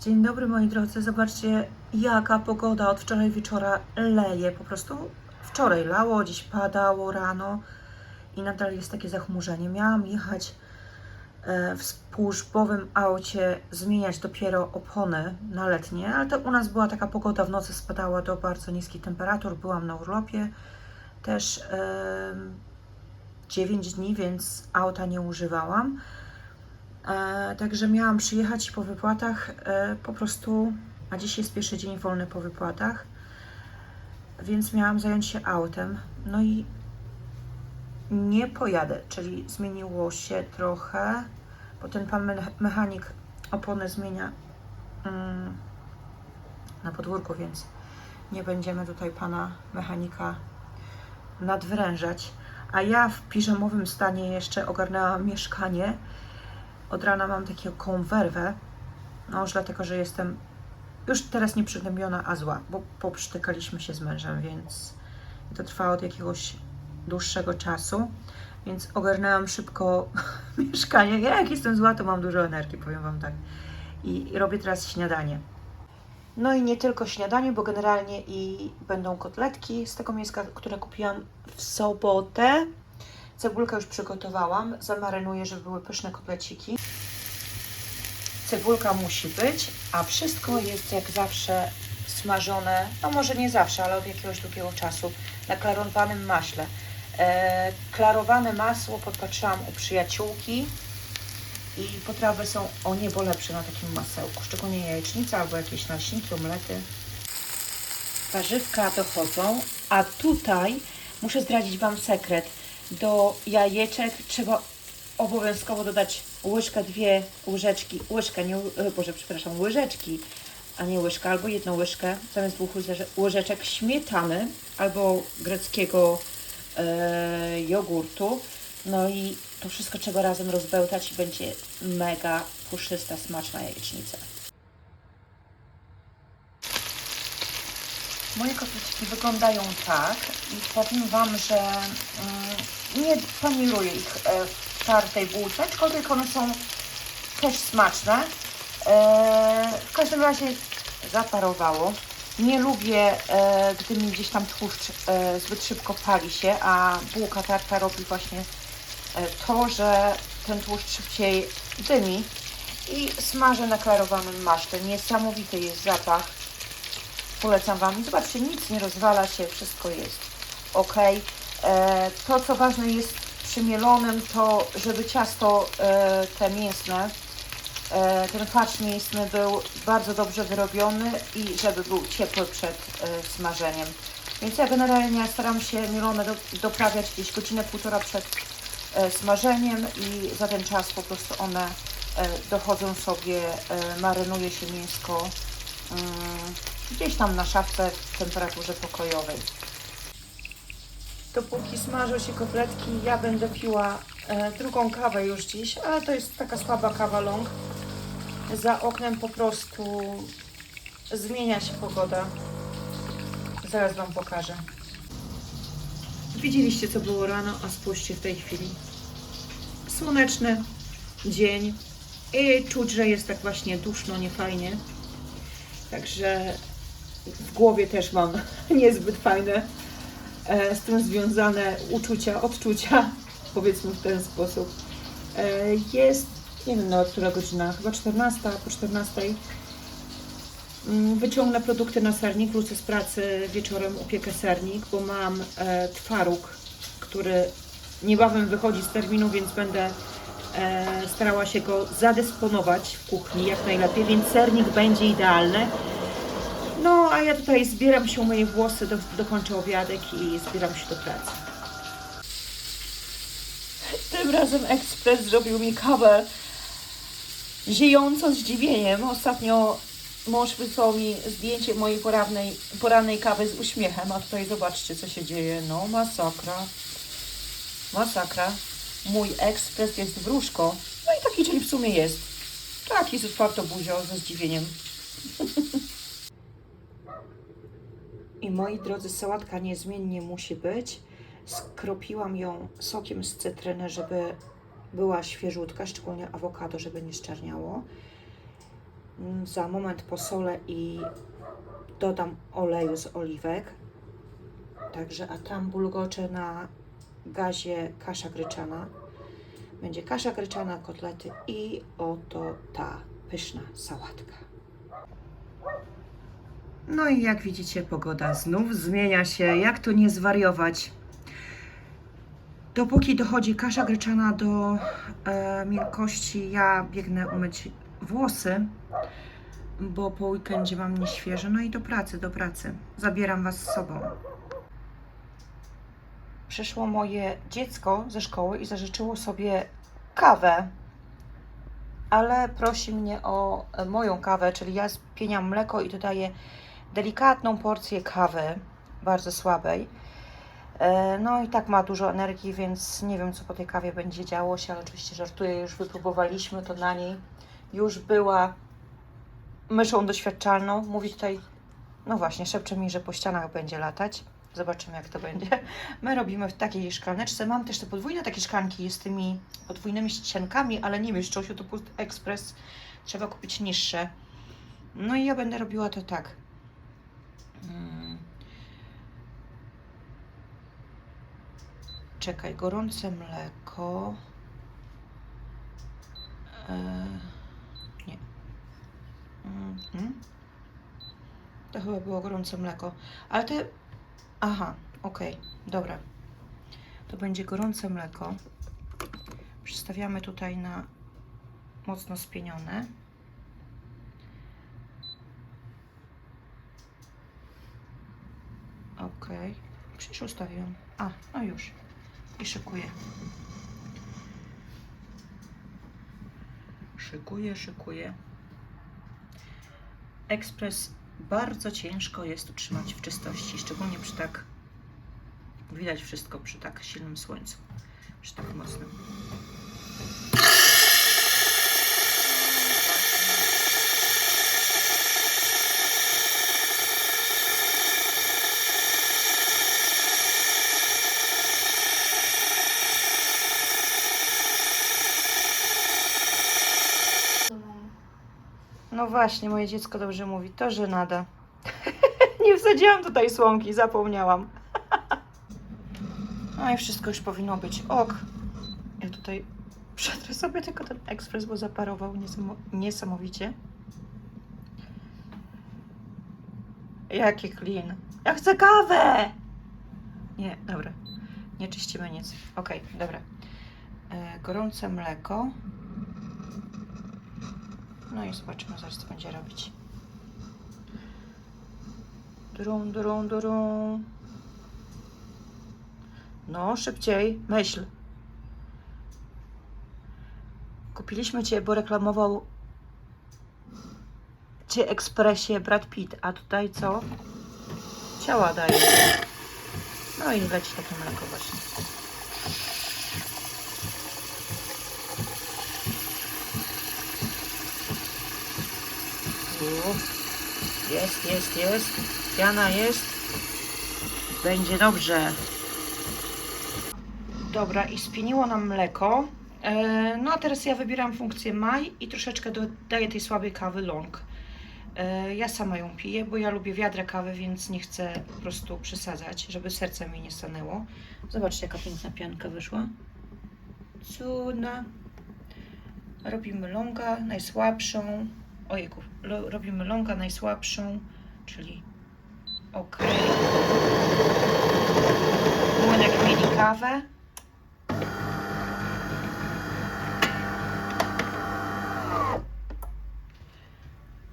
Dzień dobry moi drodzy, zobaczcie jaka pogoda od wczoraj wieczora leje, po prostu wczoraj lało, dziś padało rano i nadal jest takie zachmurzenie. Miałam jechać e, w służbowym aucie, zmieniać dopiero opony na letnie, ale to u nas była taka pogoda, w nocy spadała do bardzo niskich temperatur, byłam na urlopie też e, 9 dni, więc auta nie używałam. Także miałam przyjechać po wypłatach e, po prostu, a dziś jest pierwszy dzień wolny po wypłatach, więc miałam zająć się autem. No i nie pojadę, czyli zmieniło się trochę, bo ten pan me- mechanik opony zmienia mm, na podwórku, więc nie będziemy tutaj pana mechanika nadwrężać. A ja w piżamowym stanie jeszcze ogarnęłam mieszkanie. Od rana mam taką konwerwę. No już dlatego, że jestem już teraz nie przygnębiona, a zła, bo poprztykaliśmy się z mężem, więc to trwa od jakiegoś dłuższego czasu. Więc ogarnęłam szybko mieszkanie. Ja jak jestem zła, to mam dużo energii, powiem Wam tak. I, robię teraz śniadanie. No i nie tylko śniadanie, bo generalnie i będą kotletki z tego mięska, które kupiłam w sobotę. Cebulkę już przygotowałam, zamarynuję, żeby były pyszne kotleciki. Cebulka musi być, a wszystko jest jak zawsze smażone, no może nie zawsze, ale od jakiegoś długiego czasu, na klarowanym maśle. E, klarowane masło podpatrzyłam u przyjaciółki i potrawy są o niebo lepsze na takim masełku, szczególnie jajecznica albo jakieś naśniki, omlety. Warzywka dochodzą, a tutaj muszę zdradzić Wam sekret. Do jajeczek trzeba obowiązkowo dodać łyżkę, dwie łyżeczki, łyżkę, nie, ły- Boże, przepraszam, łyżeczki, a nie łyżka, albo jedną łyżkę zamiast dwóch łyże- łyżeczek śmietany albo greckiego e, jogurtu. No i to wszystko trzeba razem rozbełtać i będzie mega puszysta, smaczna jajecznica. Moje kotleciki wyglądają tak i powiem Wam, że mm, nie panieruję ich e, w tartej bułce, aczkolwiek one są też smaczne. E, w każdym razie zaparowało. Nie lubię, e, gdy mi gdzieś tam tłuszcz zbyt szybko pali się, a bułka tarta robi właśnie to, że ten tłuszcz szybciej dymi i smażę na klarowanym maśle. Niesamowity jest zapach. Polecam Wam. Zobaczcie, nic nie rozwala się, wszystko jest ok. E, to, co ważne jest przy mielonym, to żeby ciasto e, te mięsne, e, ten farsz mięsny był bardzo dobrze wyrobiony i żeby był ciepły przed smażeniem. Więc ja generalnie staram się mielone do, doprawiać gdzieś godzinę, półtora przed smażeniem i za ten czas po prostu one dochodzą sobie, marynuje się mięsko mm, gdzieś tam na szafce w temperaturze pokojowej. Dopóki smażą się kotletki, ja będę piła e, drugą kawę już dziś, ale to jest taka słaba kawa long. Za oknem po prostu zmienia się pogoda. Zaraz Wam pokażę. Widzieliście, co było rano, a spójrzcie w tej chwili. Słoneczny dzień i czuć, że jest tak właśnie duszno, niefajnie. Także w głowie też mam niezbyt fajne z tym związane uczucia, odczucia, powiedzmy w ten sposób. E, jest, nie wiem nawet która godzina, chyba 14, po 14. Mm, Wyciągnę produkty na sernik, wrócę z pracy wieczorem, upiekę sernik, bo mam e, twaróg, który niebawem wychodzi z terminu, więc będę e, starała się go zadysponować w kuchni jak najlepiej, więc sernik będzie idealny. No, a ja tutaj zbieram się, moje włosy, do, dokończę obiadek i zbieram się do pracy. Tym razem ekspres zrobił mi kawę ziejąco zdziwieniem. Ostatnio mąż wysłał mi zdjęcie mojej porannej, porannej kawy z uśmiechem, a tutaj zobaczcie, co się dzieje. No, masakra. Masakra. Mój ekspres jest wróżko. No i taki dzień w sumie jest. Taki z otwartą buzią, ze zdziwieniem. I moi drodzy, sałatka niezmiennie musi być. Skropiłam ją sokiem z cytryny, żeby była świeżutka, szczególnie awokado, żeby nie szczerniało. Mm, Za moment posolę i dodam oleju z oliwek. Także, a tam bulgocze na gazie kasza gryczana. Będzie kasza gryczana, kotlety i oto ta pyszna sałatka. No i jak widzicie, pogoda znów zmienia się. Jak tu nie zwariować? Dopóki dochodzi kasza gryczana do e, miękkości, ja biegnę umyć włosy, bo po weekendzie mam nieświeże. No i do pracy, do pracy. Zabieram Was z sobą. Przyszło moje dziecko ze szkoły i zażyczyło sobie kawę, ale prosi mnie o moją kawę, czyli ja spieniam mleko i dodaję delikatną porcję kawy, bardzo słabej. E, No i tak ma dużo energii, więc nie wiem, co po tej kawie będzie działo się, ale oczywiście żartuję, już wypróbowaliśmy to na niej. Już była myszą doświadczalną. Mówi tutaj, no właśnie, szepcze mi, że po ścianach będzie latać. Zobaczymy, jak to będzie. My robimy w takiej szklaneczce. Mam też te podwójne takie szklanki z tymi podwójnymi ściankami, ale nie mieszczą się, to Pust Express. Trzeba kupić niższe. No i ja będę robiła to tak. Mm. Czekaj, gorące mleko. E, nie. Mhm. To chyba było gorące mleko. Ale te. Aha, okej, dobra. To będzie gorące mleko. Przestawiamy tutaj na mocno spienione. Okej. Przecież ustawiłam. A, no już. I szykuję. Szykuję, szykuję. Ekspres bardzo ciężko jest utrzymać w czystości, szczególnie przy tak widać wszystko przy tak silnym słońcu, przy tak mocnym. No właśnie, moje dziecko dobrze mówi, to żenada. Nie wsadziłam tutaj słomki, zapomniałam. No i wszystko już powinno być ok. Ja tutaj przetrę sobie tylko ten ekspres, bo zaparował niesamo- niesamowicie. Jaki clean. Ja chcę kawę! Nie, dobra. Nie czyścimy nic. Okej, dobra. E, gorące mleko. No i zobaczymy zaraz, co będzie robić. Drum, drum, drum. No, szybciej, myśl. Kupiliśmy Cię, bo reklamował Cię ekspresie Brad Pitt, a tutaj co? Ciała daje. No i leci takie mleko właśnie. Jest, jest, jest. Piana jest. Będzie dobrze. Dobra, i spieniło nam mleko. E, no a teraz ja wybieram funkcję maj i troszeczkę dodaję tej słabej kawy long. E, ja sama ją piję, bo ja lubię wiadra kawy, więc nie chcę po prostu przesadzać, żeby serce mi nie stanęło. Zobaczcie, jaka piękna pianka wyszła. Cudna. Robimy longa, najsłabszą. Ojejku, robimy longa najsłabszą, czyli ok. Młynek mieli kawę.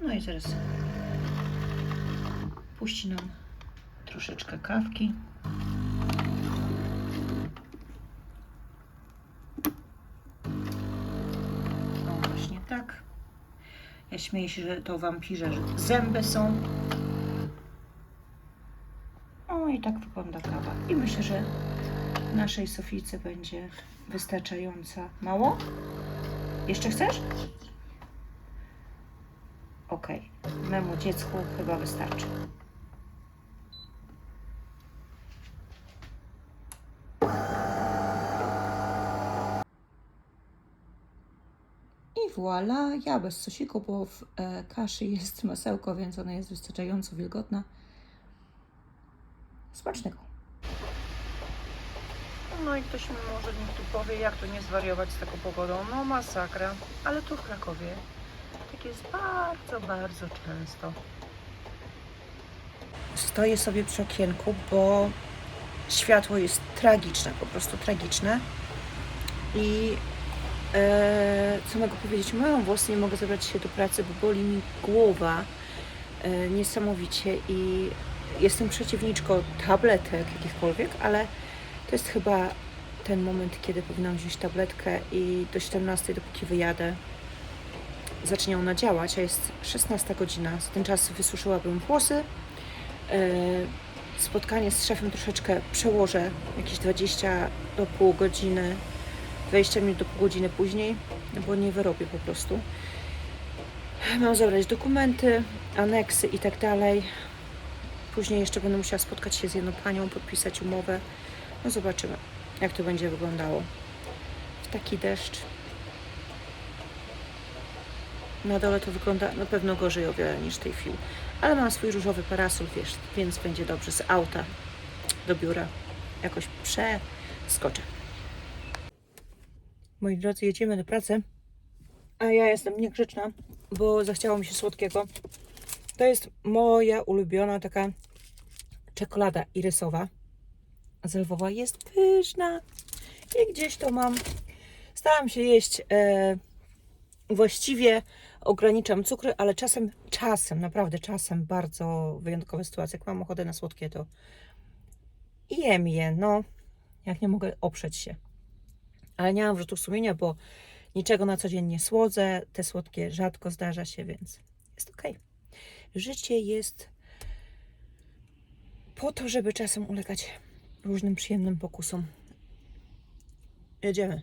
No i teraz puści nam troszeczkę kawki. Śmieję się, że to wampirze że zęby są. O, i tak wygląda kawa. I myślę, że naszej Sofijce będzie wystarczająca. Mało? Jeszcze chcesz? Okej. Memu dziecku chyba wystarczy. Voilà, ja bez sosiku, bo w e, kaszy jest masełko, więc ona jest wystarczająco wilgotna. Smacznego. No i ktoś mi może niech tu powie, jak tu nie zwariować z taką pogodą. No masakra, ale tu w Krakowie tak jest bardzo, bardzo często. Stoję sobie przy okienku, bo światło jest tragiczne, po prostu tragiczne. I co mogę powiedzieć? Mam włosy, nie mogę zabrać się do pracy, bo boli mi głowa e, niesamowicie i jestem przeciwniczką tabletek jakichkolwiek, ale to jest chyba ten moment, kiedy powinnam wziąć tabletkę i do 17, dopóki wyjadę, zacznie ona działać, a jest 16 godzina. Za ten czas wysuszyłabym włosy. E, spotkanie z szefem troszeczkę przełożę, jakieś 20 do pół godziny, 20 minut do pół godziny później, bo nie wyrobię po prostu. Mam zabrać dokumenty, aneksy i tak dalej. Później jeszcze będę musiała spotkać się z jedną panią, podpisać umowę. No zobaczymy, jak to będzie wyglądało. W taki deszcz. Na dole to wygląda na pewno gorzej o wiele niż tej chwili. Ale mam swój różowy parasol, wiesz, więc będzie dobrze z auta do biura. Jakoś przeskoczę. Moi drodzy, jedziemy do pracy. A ja jestem niegrzeczna, bo zachciało mi się słodkiego. To jest moja ulubiona taka czekolada irysowa. Z Lwowa jest pyszna. I gdzieś to mam. Staram się jeść e, właściwie ograniczam cukry, ale czasem, czasem, naprawdę czasem, bardzo wyjątkowe sytuacje, jak mam ochotę na słodkie, to jem je, no, jak nie mogę oprzeć się. Ale nie mam wrzutów sumienia, bo niczego na co dzień nie słodzę, te słodkie rzadko zdarza się, więc jest ok. Życie jest po to, żeby czasem ulegać różnym przyjemnym pokusom. Jedziemy.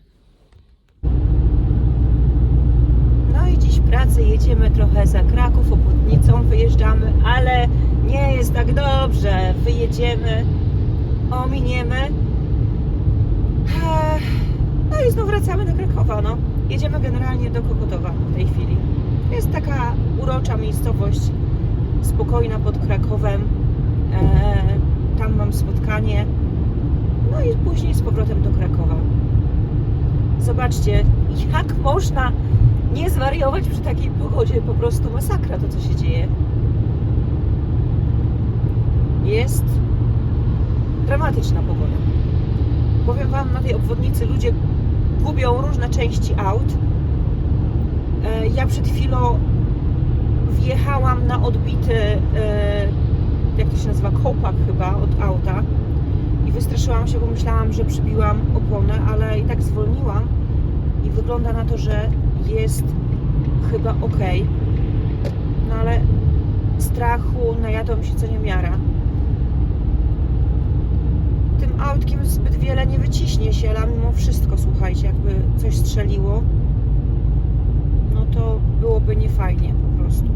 No i dziś pracy jedziemy trochę za Kraków, obwodnicą wyjeżdżamy, ale nie jest tak dobrze. Wyjedziemy, ominiemy. Ech, No i znów wracamy do Krakowa, no. Jedziemy generalnie do Kokotowa w tej chwili. Jest taka urocza miejscowość, spokojna pod Krakowem. E, tam mam spotkanie. No i później z powrotem do Krakowa. Zobaczcie, jak można nie zwariować przy takiej pogodzie. Po prostu masakra to, co się dzieje. Jest dramatyczna pogoda. Powiem Wam, na tej obwodnicy ludzie gubią różne części aut. E, Ja przed chwilą wjechałam na odbity, e, jak to się nazywa, kołpak chyba od auta i wystraszyłam się, bo myślałam, że przybiłam oponę, ale i tak zwolniłam i wygląda na to, że jest chyba ok. No ale strachu najadłam się co niemiara. Autkiem zbyt wiele nie wyciśnie się, ale mimo wszystko, słuchajcie, jakby coś strzeliło, no to byłoby niefajnie po prostu.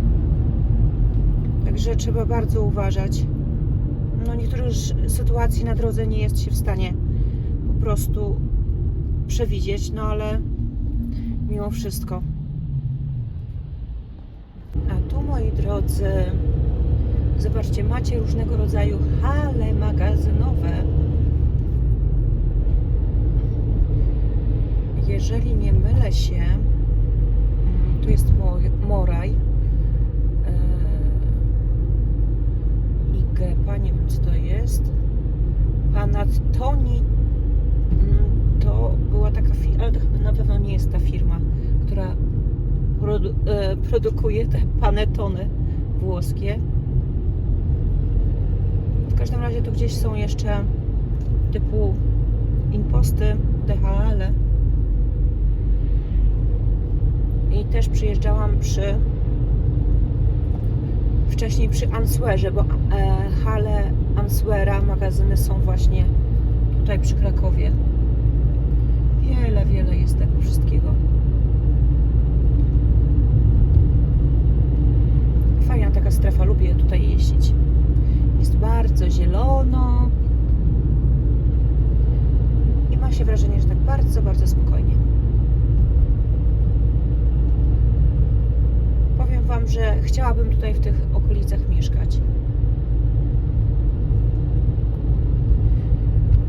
Także trzeba bardzo uważać. No niektórych sytuacji na drodze nie jest się w stanie po prostu przewidzieć, no ale mimo wszystko. A tu, moi drodzy, zobaczcie, macie różnego rodzaju hale magazynowe. Jeżeli nie mylę się, mm, tu jest Mo- Moraj. e, I Gepa, nie wiem co to jest. Panattoni mm, to była taka firma, ale to chyba na pewno nie jest ta firma, która produ- e, produkuje te panetony włoskie. W każdym razie tu gdzieś są jeszcze typu imposty, DHL. I też przyjeżdżałam przy wcześniej przy Answerze, bo e, hale Answera, magazyny są właśnie tutaj przy Krakowie. Wiele, wiele jest tego wszystkiego. Fajna taka strefa, lubię tutaj jeździć. Jest bardzo zielono i ma się wrażenie, że tak bardzo, bardzo spokojnie. Wam, że chciałabym tutaj w tych okolicach mieszkać.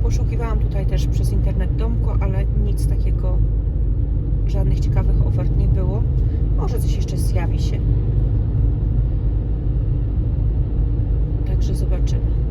Poszukiwałam tutaj też przez internet domko, ale nic takiego, żadnych ciekawych ofert nie było. Może coś jeszcze zjawi się. Także zobaczymy.